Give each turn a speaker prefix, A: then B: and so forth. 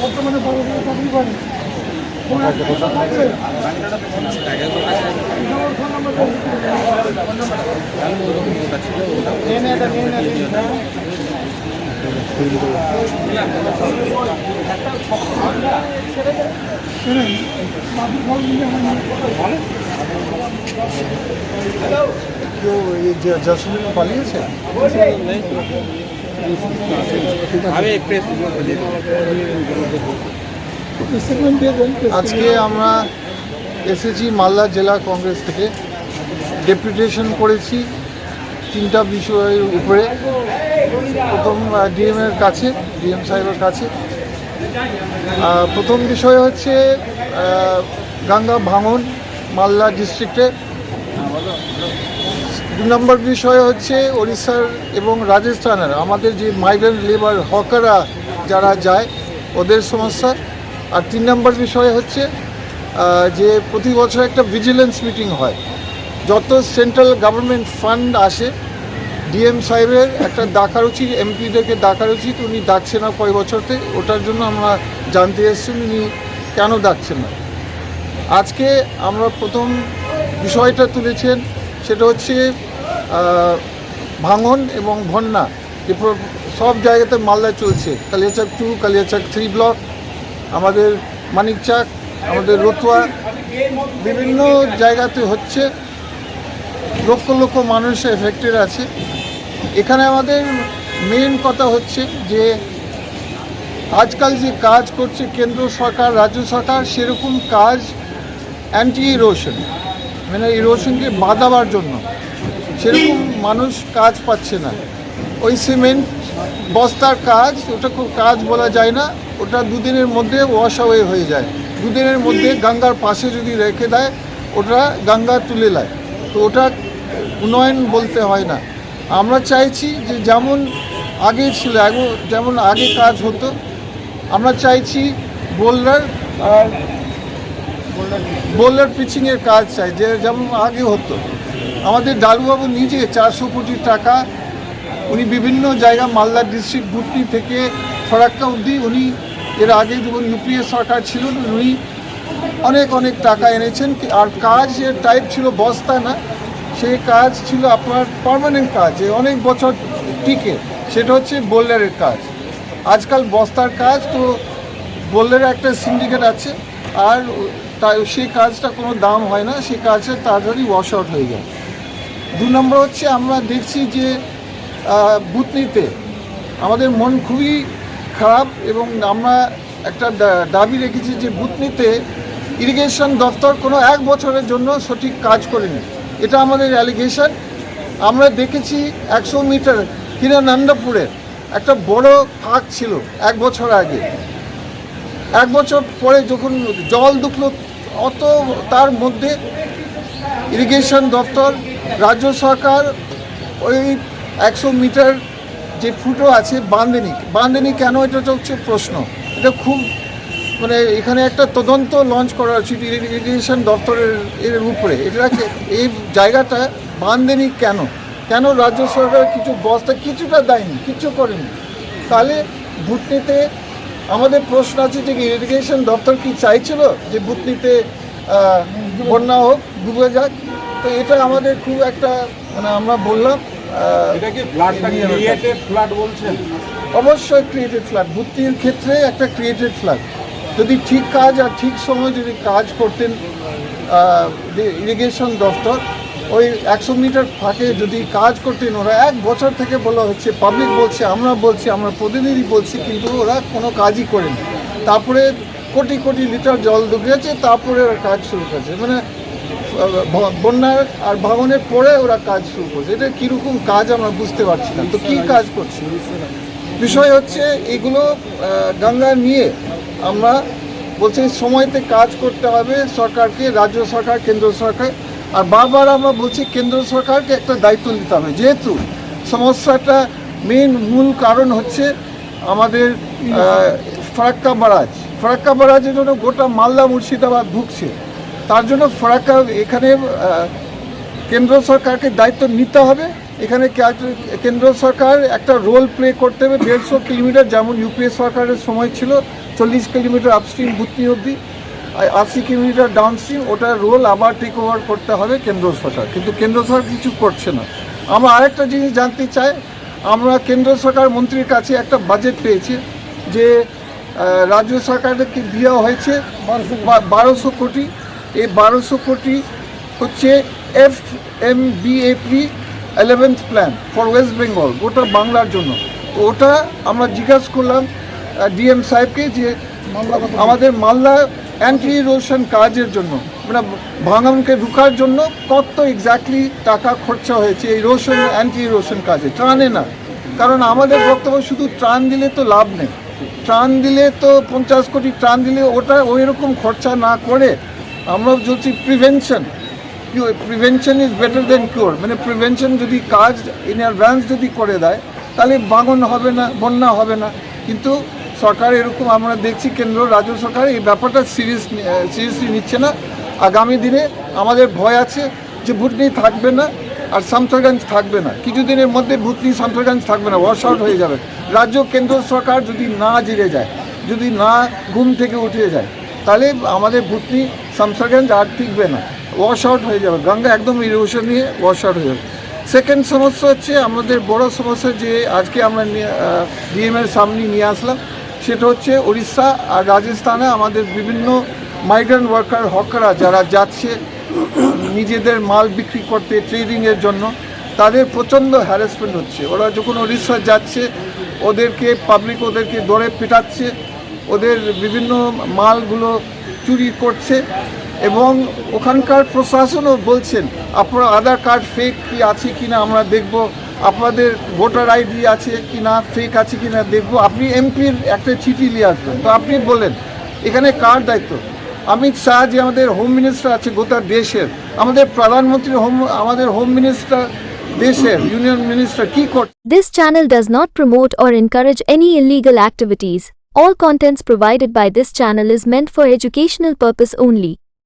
A: বর্তমানে বড় চাকরি করে
B: কেউ জসমিন পালিয়েছে? আজকে আমরা এসেছি মালদা জেলা কংগ্রেস থেকে ডেপুটেশন করেছি তিনটা বিষয়ের উপরে। প্রথম ডিএম এর কাছে ডিএম সাহেবের কাছে। প্রথম বিষয় হচ্ছে গঙ্গা ভাঙন মালদা ডিস্ট্রিক্টে দু নম্বর বিষয় হচ্ছে ওড়িশার এবং রাজস্থানের, আমাদের যে মাইগ্রেন্ট লেবার হকাররা যারা যায়, ওদের সমস্যা। আর তিন নম্বর বিষয় হচ্ছে যে প্রতি বছর একটা ভিজিলেন্স মিটিং হয়। যত সেন্ট্রাল গভর্নমেন্ট ফান্ড আসে ডিএম সাহেবের একটা ডাকার উচিত এমপিদেরকে ডাকার উচিত উনি ডাকছে না কয় বছরতে, ওটার জন্য আমরা জানতে এসেছি উনি কেন ডাকছেন না। আজকে আমরা প্রথম বিষয়টা তুলেছেন, সেটা হচ্ছে ভাঙন এবং বন্যা সব জায়গাতে মালদা চলছে। Kaliachak two Kaliachak three block আমাদের মানিকচাক, আমাদের রতুয়া, বিভিন্ন জায়গাতে হচ্ছে। লক্ষ লক্ষ মানুষ এফেক্টেড আছে। এখানে আমাদের মেন কথা হচ্ছে যে, আজকাল যে কাজ করছে কেন্দ্র সরকার, রাজ্য সরকার, সেরকম কাজ অ্যান্টি ইরোশন মানে ইরোশনকে বাঁধাবার জন্য। সেরকম মানুষ কাজ পাচ্ছে না। ওই সিমেন্ট, বস্তার কাজ, ওটা খুব কাজ বলা যায় না, ওটা দুদিনের মধ্যে ওয়াশ হয়ে যায়। দুদিনের মধ্যে গঙ্গার পাশে যদি রেখে দেয়, ওটা গঙ্গা তুলে নেয়। তো ওটা উন্নয়ন বলতে হয় না। আমরা চাইছি যে যেমন আগে ছিল যেমন আগে কাজ হতো, আমরা চাইছি বোল্ডার আর বোল্ডার পিচিংয়ের কাজ চাই, যে যেমন আগে হতো। আমাদের ডালুবাবু নিজে চারশো কোটি টাকা, উনি বিভিন্ন জায়গা মালদা ডিস্ট্রিক্ট বুটনি থেকে ফরাক্কা অবধি উনি এর আগে যখন ইউপিএ সরকার ছিল, উনি অনেক অনেক টাকা এনেছেন। আর কাজের টাইপ ছিল বস্তা না সেই কাজ ছিল আপনার পারমানেন্ট কাজ অনেক বছর টিকে। সেটা হচ্ছে বোল্ডারের কাজ। আজকাল বস্তার কাজ, তো বোল্ডারের একটা সিন্ডিকেট আছে। আর তাই সেই কাজটা কোনো দাম হয় না সেই কাজটা তাড়াতাড়ি ওয়াশ আউট হয়ে যায়। দু নম্বর হচ্ছে আমরা দেখছি যে আহ, বুতনিতে আমাদের মন খুবই খারাপ এবং আমরা একটা দাবি রেখেছি যে বুতনিতে ইরিগেশন দপ্তর কোনো এক বছরের জন্য সঠিক কাজ করেনি। এটা আমাদের অ্যালিগেশন আমরা দেখেছি একশো মিটার হিরানন্দপুরে একটা বড় ফাঁক ছিল এক বছর আগে। এক বছর পরে যখন জল ঢুকলো, অত তার মধ্যে ইরিগেশন দপ্তর, রাজ্য সরকার, ওই একশো মিটার যে ফুটো আছে বাঁধেনি বাঁধেনি কেন এটা হচ্ছে প্রশ্ন। এটা খুব মানে এখানে একটা তদন্ত লঞ্চ করা উচিত ইরিগেশন দপ্তরের এর উপরে। এটাকে এই জায়গাটা বাঁধেনি কেন? কেন রাজ্য সরকার কিছু বস্তা কিছুটা দেয়নি? কিছু করেনি? তাহলে ভুটনিতে আমাদের প্রশ্ন আছে যে ইরিগেশন দপ্তর কি চাইছিল যে বুতনিতে আহ, বন্যা হোক ডুবে যাক? তো এটা আমাদের খুব একটা মানে আমরা বললাম
C: বলছেন?
B: অবশ্যই ক্রিয়েটেড ফ্ল্যাট ভর্তির ক্ষেত্রে একটা ক্রিয়েটেড ফ্ল্যাট যদি ঠিক কাজ আর ঠিক সময় যদি কাজ করতেন ইরিগেশন দপ্তর ওই একশো মিটার ফাঁকে যদি কাজ করতেন, ওরা এক বছর থেকে বলা হচ্ছে পাবলিক বলছে, আমরা বলছি, আমরা প্রতিনিধি বলছি, কিন্তু ওরা কোনো কাজই করেনি। তারপরে কোটি কোটি লিটার জল ঢুকেছে তারপরে ওরা কাজ শুরু করেছে। মানে বন্যার আর ভাঙনের পরে ওরা কাজ শুরু করছে। এটা কীরকম কাজ আমরা বুঝতে পারছি না। তো কী কাজ করছে? বিষয় হচ্ছে, এগুলো গঙ্গা নিয়ে আমরা বলছি, সময়তে কাজ করতে হবে সরকারকে, রাজ্য সরকার, কেন্দ্র সরকার। আর বারবার আমরা বলছি কেন্দ্র সরকারকে একটা দায়িত্ব নিতে হবে। যেহেতু সমস্যাটা মেন মূল কারণ হচ্ছে আমাদের ফারাক্কা বারাজ। ফারাক্কা বারাজের জন্য গোটা মালদা মুর্শিদাবাদ ঢুকছে তার জন্য ফারাক্কা এখানে কেন্দ্র সরকারকে দায়িত্ব নিতে হবে। এখানে কেন্দ্র সরকার একটা রোল প্লে করতে হবে। দেড়শো কিলোমিটার, যেমন ইউপিএ সরকারের সময় ছিল, চল্লিশ কিলোমিটার আপস্ট্রিম ভুতনি অবধি। আশি কিলোমিটার ডাউনস্ট্রিম ওটার রোল আবার টেক ওভার করতে হবে কেন্দ্র সরকার। কিন্তু কেন্দ্র সরকার কিছু করছে না। আমরা আরেকটা জিনিস জানতে চাই আমরা কেন্দ্র সরকার মন্ত্রীর কাছে একটা বাজেট পেয়েছি যে রাজ্য সরকারকে দেওয়া হয়েছে বারোশো কোটি। এই বারোশো কোটি হচ্ছে F M BAP eleventh plan for West Bengal গোটা বাংলার জন্য। তো ওটা আমরা জিজ্ঞাসা করলাম ডিএম সাহেবকে যে আমাদের মালদা অ্যান্টি ইরোশন কাজের জন্য মানে ভাঙনকে রুখার জন্য কত এক্স্যাক্টলি টাকা খরচা হয়েছে এই রোশন অ্যান্টি ইরোশন কাজে? ত্রাণে না। কারণ আমাদের বক্তব্য শুধু ত্রাণ দিলে তো লাভ নেই। ত্রাণ দিলে তো পঞ্চাশ কোটি ত্রাণ দিলে ওটা ওই রকম খরচা না করে আমরা বলছি prevention prevention is better than cure মানে প্রিভেনশন যদি কাজ ইন অ্যাডভান্স যদি করে দেয়, তাহলে বাগন হবে না, বন্যা হবে না। কিন্তু সরকার এরকম আমরা দেখছি, কেন্দ্র, রাজ্য সরকার এই ব্যাপারটা সিরিয়াস সিরিয়াসলি নিচ্ছে না। আগামী দিনে আমাদের ভয় আছে যে ভুটনি থাকবে না আর সামথরগঞ্জ থাকবে না। কিছুদিনের মধ্যে ভুতনি সামথরগঞ্জ থাকবে না, ওয়াশ আউট হয়ে যাবে। রাজ্য, কেন্দ্র সরকার যদি না জিরে যায়, যদি না ঘুম থেকে উঠে যায়, তাহলে আমাদের ভুতনি সামথরগঞ্জ আর টিকবে না। ওয়াশ আউট হয়ে যাবে। গঙ্গা একদম ইরোশন নিয়ে ওয়াশ আউট হয়ে যাবে। সেকেন্ড সমস্যা হচ্ছে আমাদের বড় সমস্যা যে আজকে আমরা ডিএমের সামনে নিয়ে আসলাম। সেটা হচ্ছে উড়িষ্যা আর রাজস্থানে আমাদের বিভিন্ন মাইগ্রেন্ট ওয়ার্কার হকাররা যারা যাচ্ছে, নিজেদের মাল বিক্রি করতে ট্রেডিংয়ের জন্য, তাদের প্রচণ্ড হ্যারাসমেন্ট হচ্ছে। ওরা যখন উড়িষ্যা যাচ্ছে, ওদেরকে পাবলিক ওদেরকে দৌড়ে পেটাচ্ছে, ওদের বিভিন্ন মালগুলো চুরি করছে এবং ওখানকার প্রশাসনও বলছেন, আপনার আধার কার্ড ফেক কি আছে কি না আমরা দেখব। আপনাদের ভোটার আইডি আছে কি না ফেক আছে কি না দেখব আপনি এমপির একটা চিঠি নিয়ে আসবেন তো আপনি বললেন এখানে কার দায়িত্ব অমিত শাহ যে আমাদের হোম মিনিস্টার আছে গোটা দেশের, আমাদের প্রধানমন্ত্রী হোম আমাদের হোম মিনিস্টার দেশের ইউনিয়ন মিনিস্টার কি করছে
D: This channel does not promote or encourage any illegal activities. All contents provided by this channel is meant for educational purpose only.